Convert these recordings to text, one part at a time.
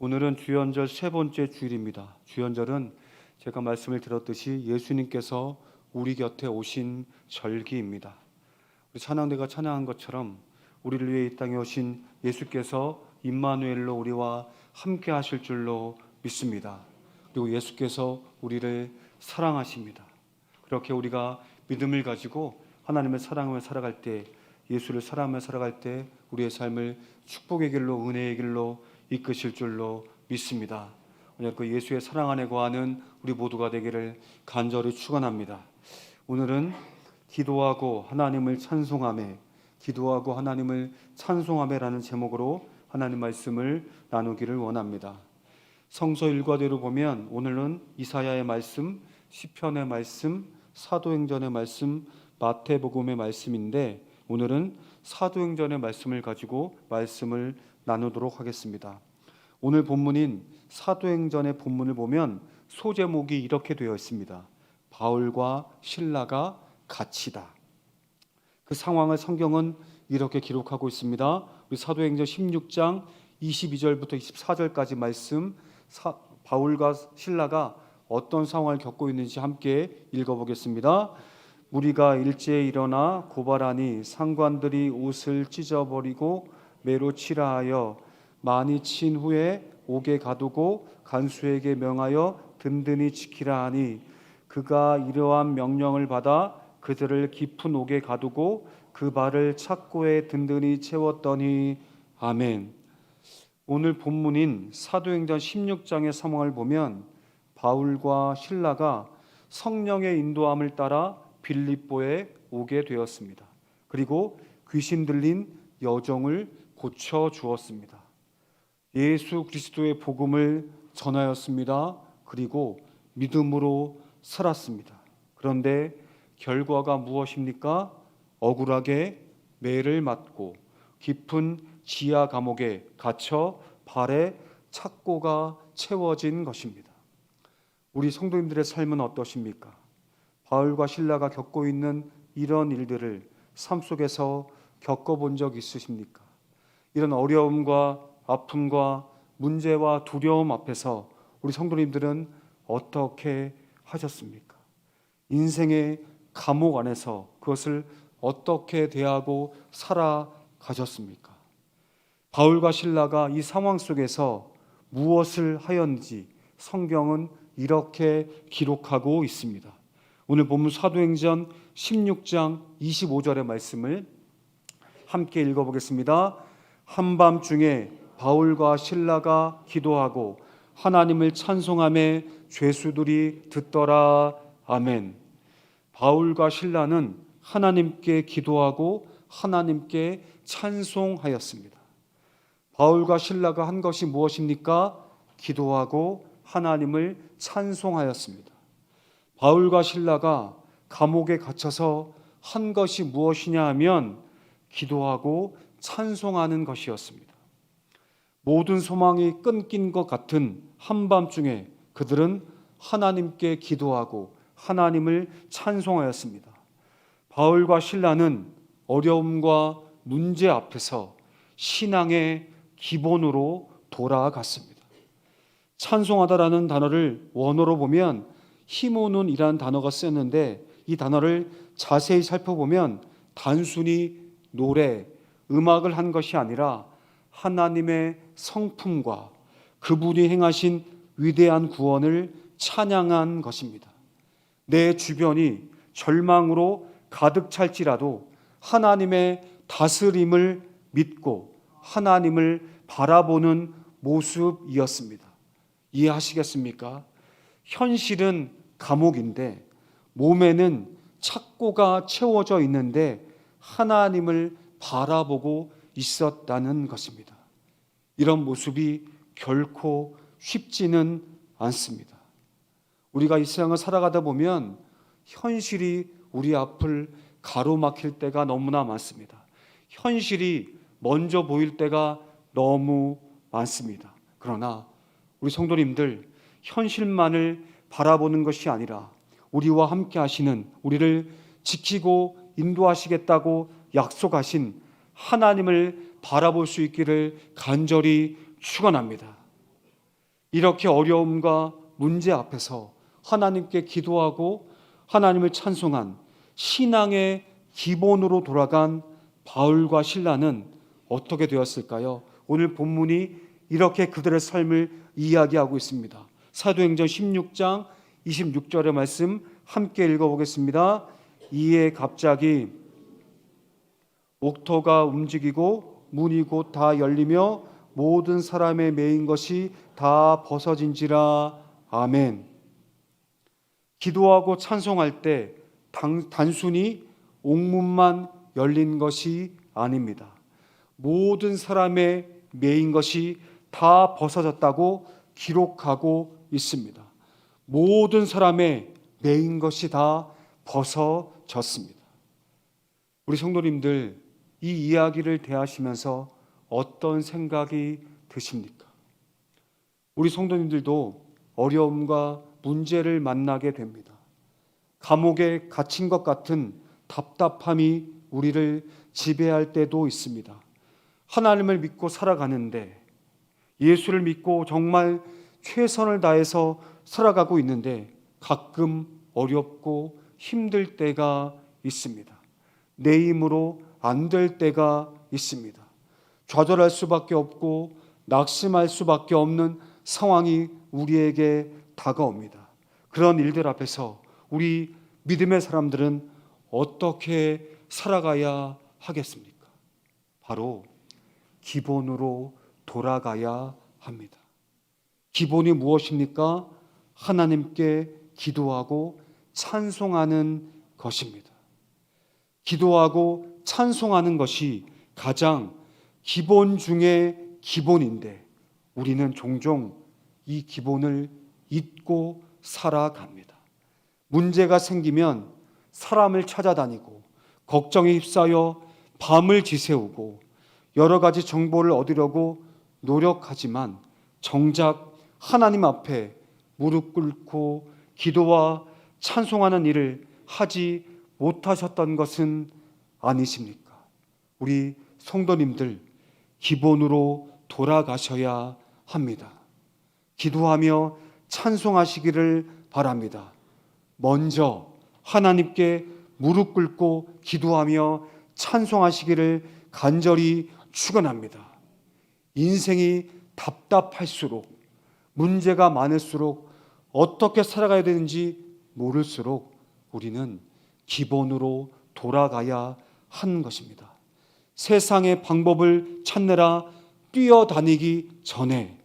오늘은 주연절 세 번째 주일입니다. 주연절은 제가 말씀을 들었듯이 예수님께서 우리 곁에 오신 절기입니다. 우리 찬양대가 찬양한 것처럼 우리를 위해 이 땅에 오신 예수께서 임마누엘로 우리와 함께 하실 줄로 믿습니다. 그리고 예수께서 우리를 사랑하십니다. 그렇게 우리가 믿음을 가지고 하나님의 사랑을 살아갈 때 예수를 사랑하며 살아갈 때 우리의 삶을 축복의 길로 은혜의 길로 이끄실 줄로 믿습니다. 오늘 그 예수의 사랑 안에 거하는 우리 모두가 되기를 간절히 축원합니다. 오늘은 기도하고 하나님을 찬송함에 기도하고 하나님을 찬송함에라는 제목으로 하나님 말씀을 나누기를 원합니다. 성서 일과대로 보면 오늘은 이사야의 말씀, 시편의 말씀, 사도행전의 말씀, 마태복음의 말씀인데 오늘은 사도행전의 말씀을 가지고 말씀을 나누도록 하겠습니다. 오늘 본문인 사도행전의 본문을 보면 소제목이 이렇게 되어 있습니다. 바울과 신라가 갇히다. 그 상황을 성경은 이렇게 기록하고 있습니다. 우리 사도행전 16장 22절부터 24절까지 말씀 사, 바울과 신라가 어떤 상황을 겪고 있는지 함께 읽어보겠습니다. 우리가 일제에 일어나 고발하니 상관들이 옷을 찢어버리고 매로 치라 하여 많이 친 후에 옥에 가두고 간수에게 명하여 든든히 지키라 하니 그가 이러한 명령을 받아 그들을 깊은 옥에 가두고 그 발을 착고에 든든히 채웠더니 아멘. 오늘 본문인 사도행전 16장의 상황을 보면 바울과 신라가 성령의 인도함을 따라 빌립보에 오게 되었습니다. 그리고 귀신 들린 여종을 고쳐 주었습니다. 예수 그리스도의 복음을 전하였습니다. 그리고 믿음으로 살았습니다. 그런데 결과가 무엇입니까? 억울하게 매를 맞고 깊은 지하 감옥에 갇혀 발에 착고가 채워진 것입니다. 우리 성도님들의 삶은 어떠십니까? 바울과 신라가 겪고 있는 이런 일들을 삶 속에서 겪어본 적 있으십니까? 이런 어려움과 아픔과 문제와 두려움 앞에서 우리 성도님들은 어떻게 하셨습니까? 인생의 감옥 안에서 그것을 어떻게 대하고 살아가셨습니까? 바울과 신라가 이 상황 속에서 무엇을 하였는지 성경은 이렇게 기록하고 있습니다. 오늘 본문 사도행전 16장 25절의 말씀을 함께 읽어보겠습니다. 한밤중에 바울과 신라가 기도하고 하나님을 찬송함에 죄수들이 듣더라. 아멘. 바울과 신라는 하나님께 기도하고 하나님께 찬송하였습니다. 바울과 신라가 한 것이 무엇입니까? 기도하고 하나님을 찬송하였습니다. 바울과 신라가 감옥에 갇혀서 한 것이 무엇이냐 하면 기도하고 찬송하는 것이었습니다. 모든 소망이 끊긴 것 같은 한밤중에 그들은 하나님께 기도하고 하나님을 찬송하였습니다. 바울과 신라는 어려움과 문제 앞에서 신앙의 기본으로 돌아갔습니다. 찬송하다라는 단어를 원어로 보면 히모눈이라는 단어가 쓰였는데 이 단어를 자세히 살펴보면 단순히 노래, 음악을 한 것이 아니라 하나님의 성품과 그분이 행하신 위대한 구원을 찬양한 것입니다. 내 주변이 절망으로 가득 찰지라도 하나님의 다스림을 믿고 하나님을 바라보는 모습이었습니다. 이해하시겠습니까? 현실은 감옥인데 몸에는 착고가 채워져 있는데 하나님을 바라보고 있었다는 것입니다. 이런 모습이 결코 쉽지는 않습니다. 우리가 이 세상을 살아가다 보면 현실이 우리 앞을 가로막힐 때가 너무나 많습니다. 현실이 먼저 보일 때가 너무 많습니다. 그러나 우리 성도님들 현실만을 바라보는 것이 아니라 우리와 함께 하시는 우리를 지키고 인도하시겠다고 약속하신 하나님을 바라볼 수 있기를 간절히 축원합니다. 이렇게 어려움과 문제 앞에서 하나님께 기도하고 하나님을 찬송한 신앙의 기본으로 돌아간 바울과 신라는 어떻게 되었을까요? 오늘 본문이 이렇게 그들의 삶을 이야기하고 있습니다. 사도행전 16장 26절의 말씀 함께 읽어보겠습니다. 이에 갑자기 옥토가 움직이고 문이 곧 다 열리며 모든 사람의 메인 것이 다 벗어진지라 아멘. 기도하고 찬송할 때 단, 단순히 옥문만 열린 것이 아닙니다. 모든 사람의 메인 것이 다 벗어졌다고 기록하고 있습니다. 모든 사람의 메인 것이 다 벗어졌습니다. 우리 성도님들 이 이야기를 대하시면서 어떤 생각이 드십니까? 우리 성도님들도 어려움과 문제를 만나게 됩니다. 감옥에 갇힌 것 같은 답답함이 우리를 지배할 때도 있습니다. 하나님을 믿고 살아가는데 예수를 믿고 정말 최선을 다해서 살아가고 있는데 가끔 어렵고 힘들 때가 있습니다. 내 힘으로 안 될 때가 있습니다. 좌절할 수밖에 없고 낙심할 수밖에 없는 상황이 우리에게 다가옵니다. 그런 일들 앞에서 우리 믿음의 사람들은 어떻게 살아가야 하겠습니까? 바로 기본으로 돌아가야 합니다. 기본이 무엇입니까? 하나님께 기도하고 찬송하는 것입니다. 기도하고 찬송하는 것이 가장 기본 중에 기본인데 우리는 종종 이 기본을 잊고 살아갑니다. 문제가 생기면 사람을 찾아다니고 걱정에 휩싸여 밤을 지새우고 여러 가지 정보를 얻으려고 노력하지만 정작 하나님 앞에 무릎 꿇고 기도와 찬송하는 일을 하지 못하셨던 것은 아니십니까? 우리 성도님들 기본으로 돌아가셔야 합니다. 기도하며 찬송하시기를 바랍니다. 먼저 하나님께 무릎 꿇고 기도하며 찬송하시기를 간절히 축원합니다. 인생이 답답할수록 문제가 많을수록 어떻게 살아가야 되는지 모를수록 우리는 기본으로 돌아가야 하는 것입니다. 세상의 방법을 찾느라 뛰어다니기 전에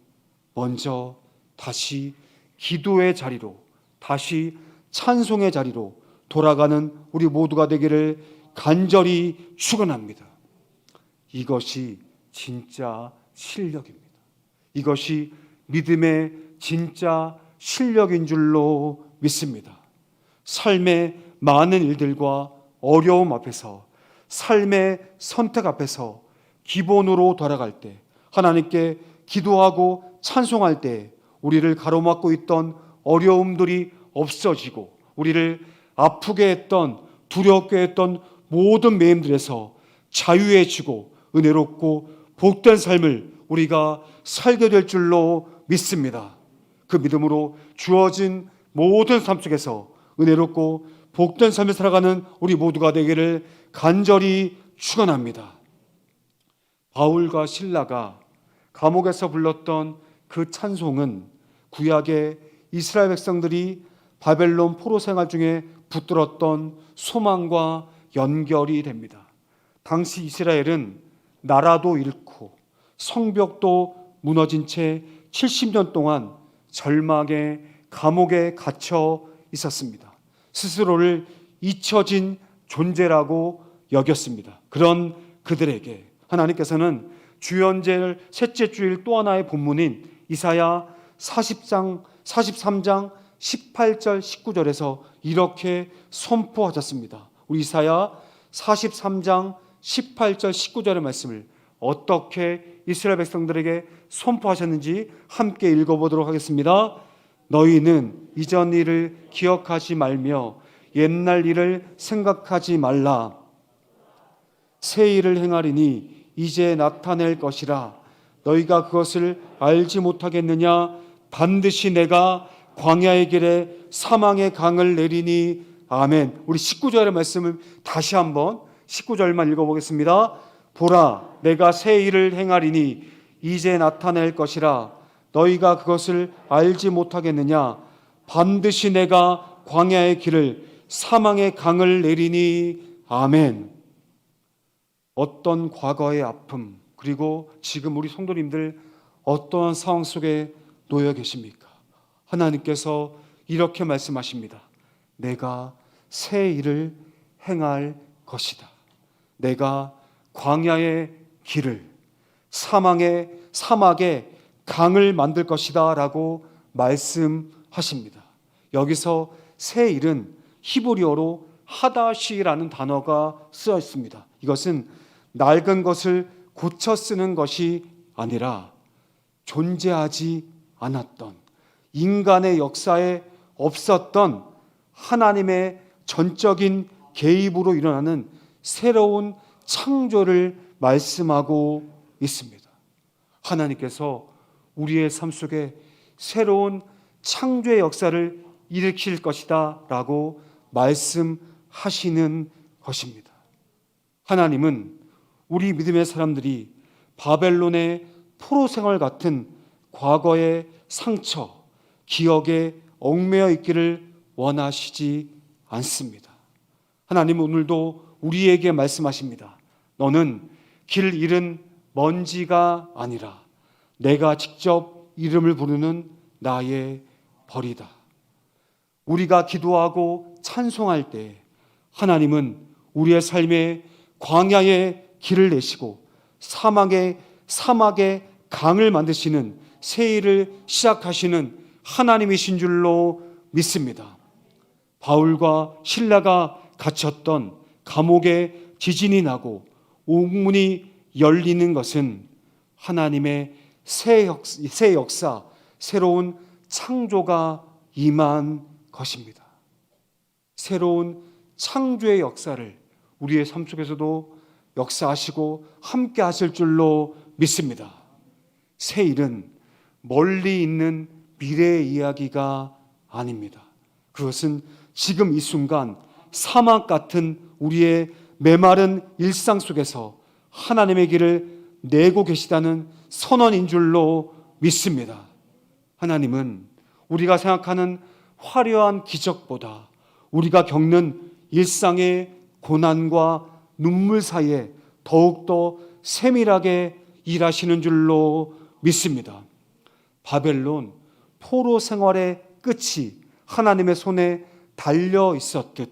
먼저 다시 기도의 자리로 다시 찬송의 자리로 돌아가는 우리 모두가 되기를 간절히 축원합니다. 이것이 진짜 실력입니다. 이것이 믿음의 진짜 실력인 줄로 믿습니다. 삶의 많은 일들과 어려움 앞에서 삶의 선택 앞에서 기본으로 돌아갈 때 하나님께 기도하고 찬송할 때 우리를 가로막고 있던 어려움들이 없어지고 우리를 아프게 했던 두렵게 했던 모든 매임들에서 자유해지고 은혜롭고 복된 삶을 우리가 살게 될 줄로 믿습니다. 그 믿음으로 주어진 모든 삶 속에서 은혜롭고 복된 삶을 살아가는 우리 모두가 되기를 간절히 축원합니다. 바울과 신라가 감옥에서 불렀던 그 찬송은 구약의 이스라엘 백성들이 바벨론 포로 생활 중에 붙들었던 소망과 연결이 됩니다. 당시 이스라엘은 나라도 잃고 성벽도 무너진 채 70년 동안 절망의 감옥에 갇혀 있었습니다. 스스로를 잊혀진 존재라고 여겼습니다. 그런 그들에게 하나님께서는 주연절 셋째 주일 또 하나의 본문인 이사야 40장 43장 18절 19절에서 이렇게 선포하셨습니다. 우리 이사야 43장 18절 19절의 말씀을 어떻게 이스라엘 백성들에게 선포하셨는지 함께 읽어보도록 하겠습니다. 너희는 이전 일을 기억하지 말며 옛날 일을 생각하지 말라. 새 일을 행하리니 이제 나타낼 것이라. 너희가 그것을 알지 못하겠느냐? 반드시 내가 광야의 길에 사망의 강을 내리니 아멘. 우리 19절의 말씀을 다시 한번 19절만 읽어보겠습니다. 보라, 내가 새 일을 행하리니 이제 나타낼 것이라. 너희가 그것을 알지 못하겠느냐? 반드시 내가 광야의 길을 사망의 강을 내리니 아멘. 어떤 과거의 아픔 그리고 지금 우리 성도님들 어떠한 상황 속에 놓여 계십니까? 하나님께서 이렇게 말씀하십니다. 내가 새 일을 행할 것이다. 내가 광야의 길을 사망의 사막의 강을 만들 것이다 라고 말씀하십니다. 여기서 새 일은 히브리어로 하다시라는 단어가 쓰여 있습니다. 이것은 낡은 것을 고쳐 쓰는 것이 아니라 존재하지 않았던 인간의 역사에 없었던 하나님의 전적인 개입으로 일어나는 새로운 창조를 말씀하고 있습니다. 하나님께서 우리의 삶 속에 새로운 창조의 역사를 일으킬 것이다 라고 말씀하시는 것입니다. 하나님은 우리 믿음의 사람들이 바벨론의 포로 생활 같은 과거의 상처, 기억에 얽매여 있기를 원하시지 않습니다. 하나님은 오늘도 우리에게 말씀하십니다. 너는 길 잃은 먼지가 아니라 내가 직접 이름을 부르는 나의 벌이다. 우리가 기도하고 찬송할 때 하나님은 우리의 삶에 광야의 길을 내시고 사막의 사막의 강을 만드시는 새 일을 시작하시는 하나님이신 줄로 믿습니다. 바울과 신라가 갇혔던 감옥에 지진이 나고 옥문이 열리는 것은 하나님의 새, 역, 새 역사, 새로운 창조가 임한 것입니다. 새로운 창조의 역사를 우리의 삶 속에서도 역사하시고 함께 하실 줄로 믿습니다. 새 일은 멀리 있는 미래의 이야기가 아닙니다. 그것은 지금 이 순간 사막 같은 우리의 메마른 일상 속에서 하나님의 길을 내고 계시다는 선언인 줄로 믿습니다. 하나님은 우리가 생각하는 화려한 기적보다 우리가 겪는 일상의 고난과 눈물 사이에 더욱더 세밀하게 일하시는 줄로 믿습니다. 바벨론 포로 생활의 끝이 하나님의 손에 달려 있었듯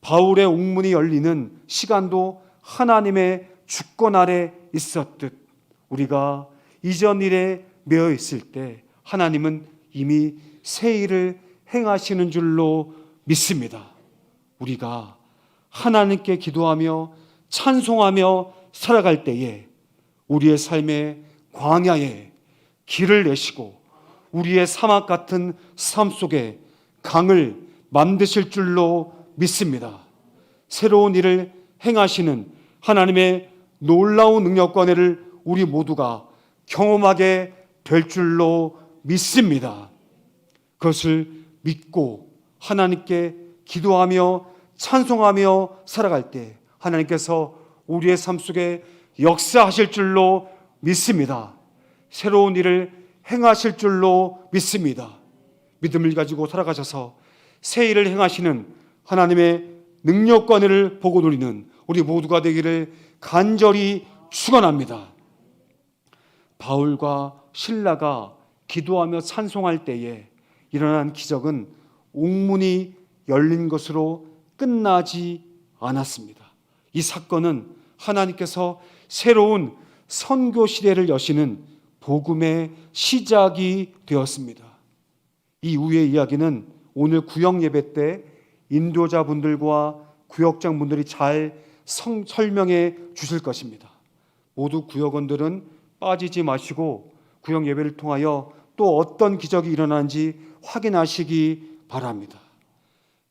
바울의 옥문이 열리는 시간도 하나님의 주권 아래 있었듯 우리가 이전 일에 매여 있을 때 하나님은 이미 새 일을 행하시는 줄로 믿습니다. 우리가 하나님께 기도하며 찬송하며 살아갈 때에 우리의 삶의 광야에 길을 내시고 우리의 사막 같은 삶 속에 강을 만드실 줄로 믿습니다. 새로운 일을 행하시는 하나님의 놀라운 능력과 은혜를 우리 모두가 경험하게 될 줄로 믿습니다. 그것을 믿고 하나님께 기도하며 찬송하며 살아갈 때 하나님께서 우리의 삶 속에 역사하실 줄로 믿습니다. 새로운 일을 행하실 줄로 믿습니다. 믿음을 가지고 살아가셔서 새 일을 행하시는 하나님의 능력관을 보고 누리는 우리 모두가 되기를 간절히 축원합니다. 바울과 신라가 기도하며 찬송할 때에 일어난 기적은 옥문이 열린 것으로 끝나지 않았습니다. 이 사건은 하나님께서 새로운 선교 시대를 여시는 복음의 시작이 되었습니다. 이 후의 이야기는 오늘 구역 예배 때 인도자 분들과 구역장 분들이 잘 성, 설명해 주실 것입니다. 모두 구역원들은 빠지지 마시고 구역 예배를 통하여 또 어떤 기적이 일어난지 확인하시기 바랍니다.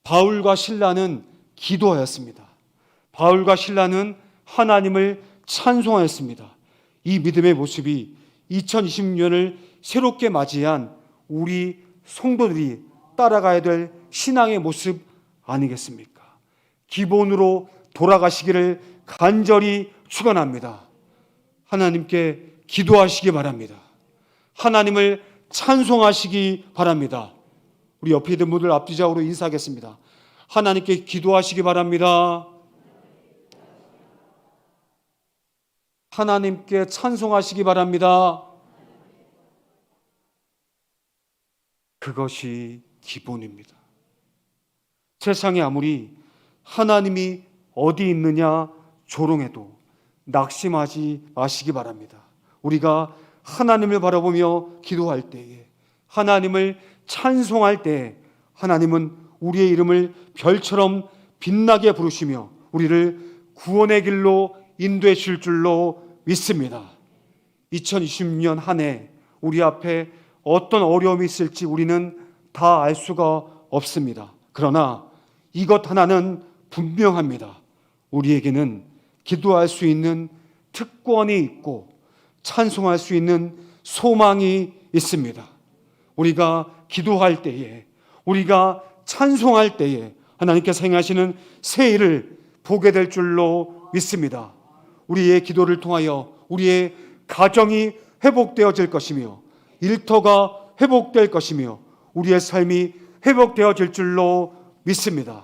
바울과 신라는 기도하였습니다. 바울과 신라는 하나님을 찬송하였습니다. 이 믿음의 모습이 2020년을 새롭게 맞이한 우리 성도들이 따라가야 될 신앙의 모습 아니겠습니까? 기본으로 돌아가시기를 간절히 축원합니다. 하나님께 기도하시기 바랍니다. 하나님을 찬송하시기 바랍니다. 우리 옆에 있는 분들 앞뒤좌우로 인사하겠습니다. 하나님께 기도하시기 바랍니다. 하나님께 찬송하시기 바랍니다. 그것이 기본입니다. 세상에 아무리 하나님이 어디 있느냐 조롱해도 낙심하지 마시기 바랍니다. 우리가 하나님을 바라보며 기도할 때에 하나님을 찬송할 때 하나님은 우리의 이름을 별처럼 빛나게 부르시며 우리를 구원의 길로 인도해 줄 줄로 믿습니다. 2020년 한 해 우리 앞에 어떤 어려움이 있을지 우리는 다 알 수가 없습니다. 그러나 이것 하나는 분명합니다. 우리에게는 기도할 수 있는 특권이 있고 찬송할 수 있는 소망이 있습니다. 우리가 기도할 때에 우리가 찬송할 때에 하나님께서 행하시는 새 일을 보게 될 줄로 믿습니다. 우리의 기도를 통하여 우리의 가정이 회복되어질 것이며 일터가 회복될 것이며 우리의 삶이 회복되어질 줄로 믿습니다.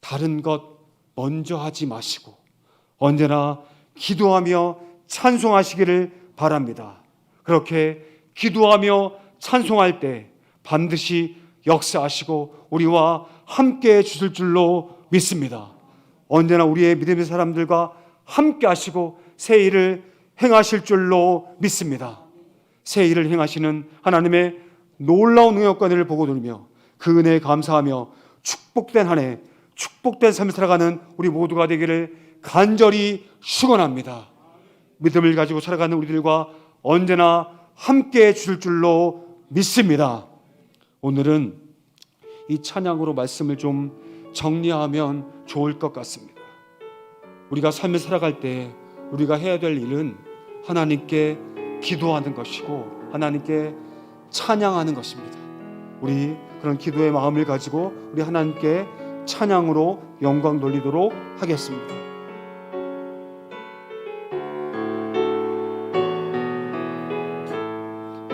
다른 것 먼저 하지 마시고 언제나 기도하며 찬송하시기를 바랍니다. 그렇게 기도하며 찬송할 때 반드시 역사하시고 우리와 함께 해 주실 줄로 믿습니다. 언제나 우리의 믿음의 사람들과 함께 하시고 새 일을 행하실 줄로 믿습니다. 새 일을 행하시는 하나님의 놀라운 능력관을 보고 들며 그 은혜에 감사하며 축복된 한 해, 축복된 삶을 살아가는 우리 모두가 되기를 간절히 축원합니다. 믿음을 가지고 살아가는 우리들과 언제나 함께 해 주실 줄로 믿습니다. 오늘은 이 찬양으로 말씀을 좀 정리하면 좋을 것 같습니다. 우리가 삶을 살아갈 때 우리가 해야 될 일은 하나님께 기도하는 것이고 하나님께 찬양하는 것입니다. 우리 그런 기도의 마음을 가지고 우리 하나님께 찬양으로 영광 돌리도록 하겠습니다.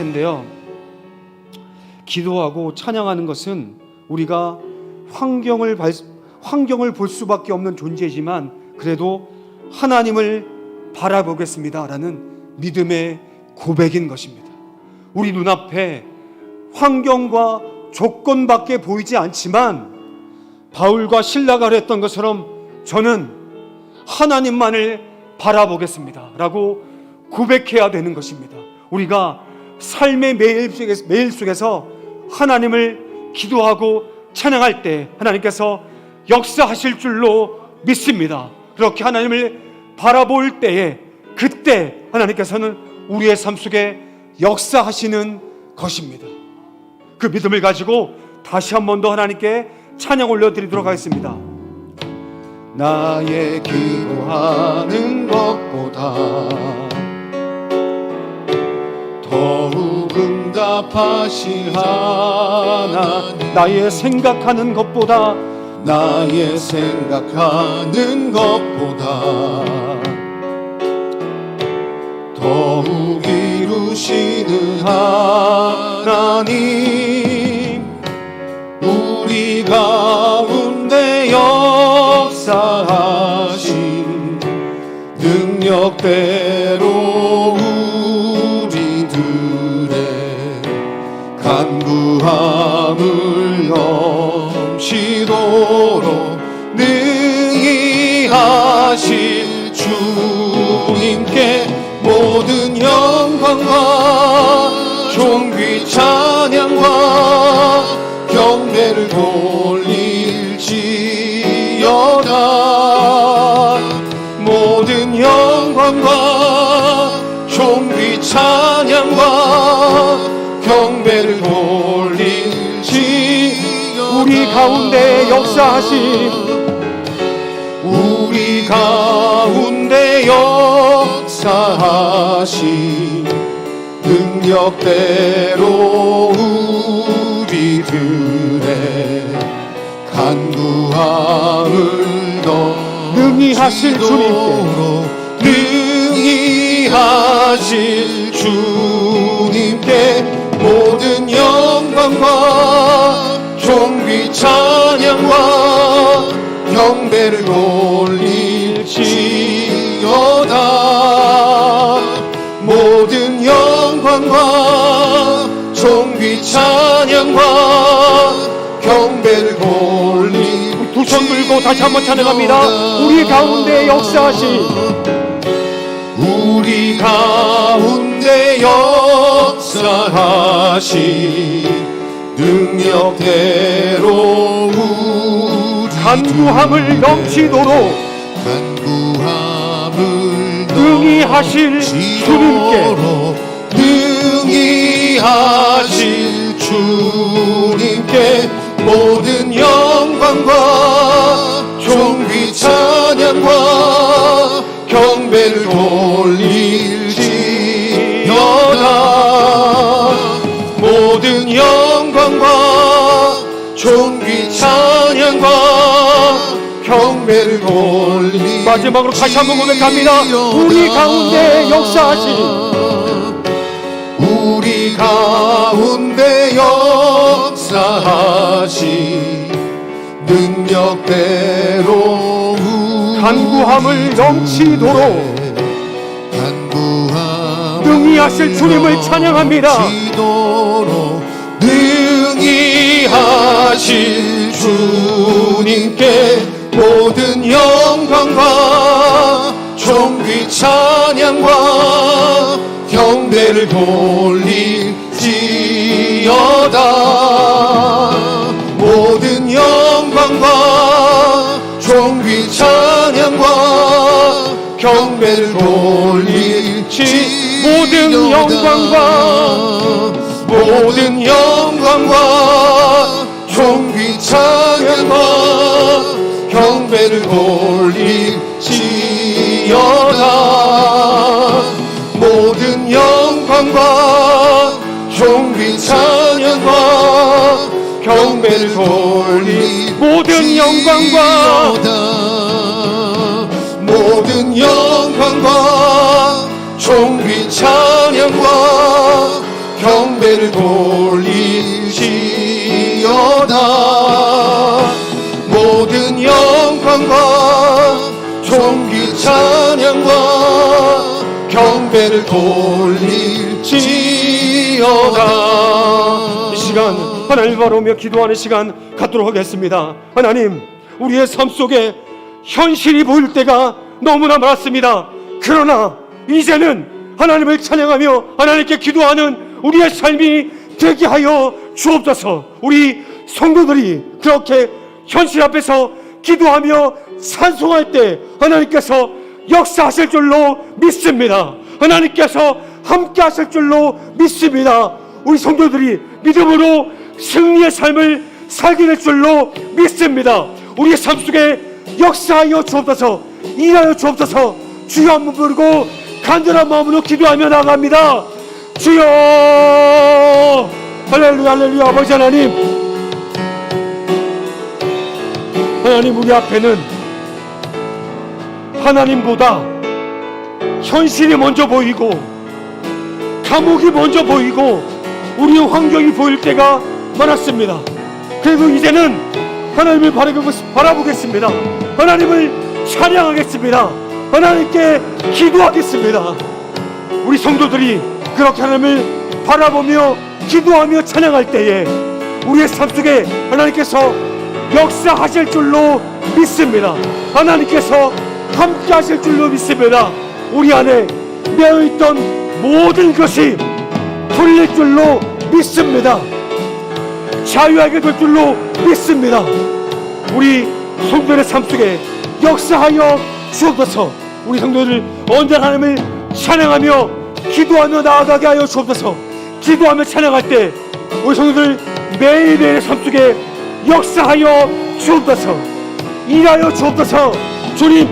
텐데요. 기도하고 찬양하는 것은 우리가 환경을 발, 환경을 볼 수밖에 없는 존재지만 그래도 하나님을 바라보겠습니다라는 믿음의 고백인 것입니다. 우리 눈앞에 환경과 조건밖에 보이지 않지만 바울과 신라가 그랬던 것처럼 저는 하나님만을 바라보겠습니다 라고 고백해야 되는 것입니다. 우리가 삶의 매일 속에서, 매일 속에서 하나님을 기도하고 찬양할 때 하나님께서 역사하실 줄로 믿습니다. 그렇게 하나님을 바라볼 때에 그때 하나님께서는 우리의 삶 속에 역사하시는 것입니다. 그 믿음을 가지고 다시 한 번 더 하나님께 찬양 올려드리도록 하겠습니다. 나의 기도하는 것보다 더욱 응답하시 하나님. 나의 생각하는 것보다 나의 생각하는 것보다 더욱 가운데 역사하신 우리 가운데 역사하신 능력대로 우리들의 간구함을 더 능히 하실 주님께. 능히 하실 주님께 모든 영광과 존귀 찬양과 경배를 돌릴지어다. 모든 영광과 존귀 찬양과 경배를 돌릴 두손 들고 다시 한번 찬양합니다. 우리 가운데 역사하신 우리 가운데 역사하신 능력대로 간구함을 넘치도록 간구함을 능히 하실 주님께 주님께 능히 하실 주님께 모든 영광과 존귀 찬양과 경배를 돌릴 마지막으로 다시 한번 고백합니다. 우리 가운데 역사하신 우리 가운데 역사하신 능력대로 간구함을 넘치도록 간구함 능히 하실 주님을 찬양합니다. 지도록 능히 하실 주님께 모든 영광과 존귀 찬양과 경배를 돌릴지어다. 모든 영광과 존귀 찬양과 경배를 돌릴지 모든 영광과 모든 영광과 존귀 찬양과 경배를 돌릴지어다. 모든 영광과 존귀 찬양과 경배를 돌릴 모든 영광과 모든 영광과 존귀 찬양과 경배를 돌릴 돌릴지어다 이 시간 하나님 바라보며 기도하는 시간 갖도록 하겠습니다. 하나님, 우리의 삶 속에 현실이 보일 때가 너무나 많았습니다. 그러나 이제는 하나님을 찬양하며 하나님께 기도하는 우리의 삶이 되게 하여 주옵소서. 우리 성도들이 그렇게 현실 앞에서 기도하며 찬송할 때 하나님께서 역사하실 줄로 믿습니다. 하나님께서 함께 하실 줄로 믿습니다. 우리 성도들이 믿음으로 승리의 삶을 살게 될 줄로 믿습니다. 우리의 삶 속에 역사하여 주옵소서 일하여 주옵소서 주여 한번 부르고 간절한 마음으로 기도하며 나갑니다 주여 할렐루야 할렐루야 아버지 하나님 하나님 우리 앞에는 하나님보다 현실이 먼저 보이고 감옥이 먼저 보이고 우리 환경이 보일 때가 많았습니다. 그래도 이제는 하나님을 바라보겠- 바라보겠습니다. 하나님을 찬양하겠습니다. 하나님께 기도하겠습니다. 우리 성도들이 그렇게 하나님을 바라보며 기도하며 찬양할 때에 우리의 삶 속에 하나님께서 역사하실 줄로 믿습니다. 하나님께서 함께 하실 줄로 믿습니다. 우리 안에 매어있던 모든 것이 풀릴 줄로 믿습니다. 자유하게 될 줄로 믿습니다. 우리 성도의 삶 속에 역사하여 주옵소서. 우리 성도들 언제나 하나님을 찬양하며 기도하며 나아가게 하여 주옵소서. 기도하며 찬양할 때 우리 성도들 매일매일의 삶 속에 역사하여 주옵소서. 일하여 주옵소서. 주님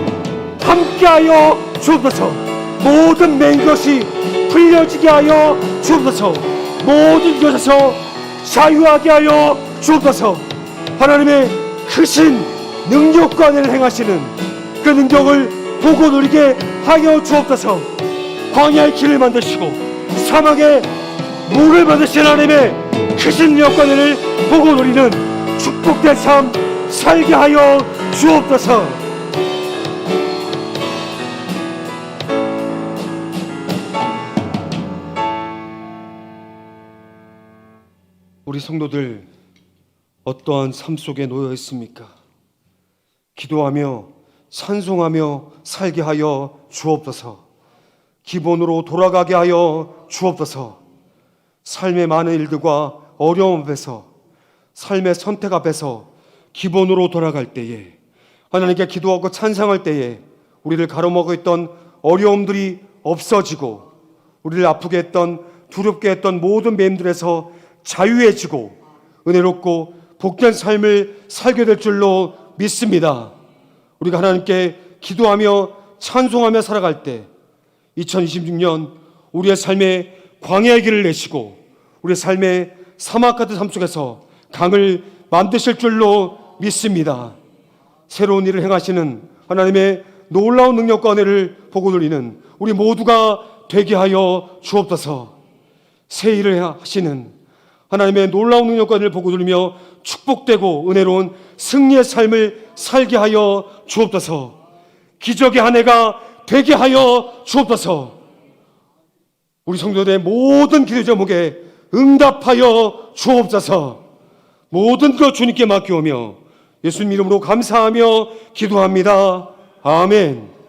함께하여 주옵소서. 모든 맨 것이 풀려지게 하여 주옵소서. 모든 것에서 자유하게 하여 주옵소서. 하나님의 크신 능력과 은혜를 행하시는 그 능력을 보고 누리게 하여 주옵소서. 광야의 길을 만드시고 사막에 물을 만드신 하나님의 크신 능력과 은혜를 보고 누리는 축복된 삶 살게 하여 주옵소서. 우리 성도들 어떠한 삶 속에 놓여 있습니까? 기도하며 찬송하며 살게 하여 주옵소서. 기본으로 돌아가게 하여 주옵소서. 삶의 많은 일들과 어려움 앞에서 삶의 선택 앞에서 기본으로 돌아갈 때에 하나님께 기도하고 찬양할 때에 우리를 가로막고 있던 어려움들이 없어지고 우리를 아프게 했던 두렵게 했던 모든 맴들에서 자유해지고 은혜롭고 복된 삶을 살게 될 줄로 믿습니다. 우리가 하나님께 기도하며 찬송하며 살아갈 때 2026년 우리의 삶에 광야의 길을 내시고 우리의 삶의 사막 같은 삶 속에서 강을 만드실 줄로 믿습니다. 새로운 일을 행하시는 하나님의 놀라운 능력과 은혜를 보고 누리는 우리 모두가 되게 하여 주옵소서. 새 일을 하시는 하나님의 놀라운 능력과 은혜를 보고 누리며 축복되고 은혜로운 승리의 삶을 살게 하여 주옵소서. 기적의 한 해가 되게 하여 주옵소서. 우리 성도들의 모든 기도 제목에 응답하여 주옵소서. 모든 것 주님께 맡겨오며 예수님 이름으로 감사하며 기도합니다. 아멘.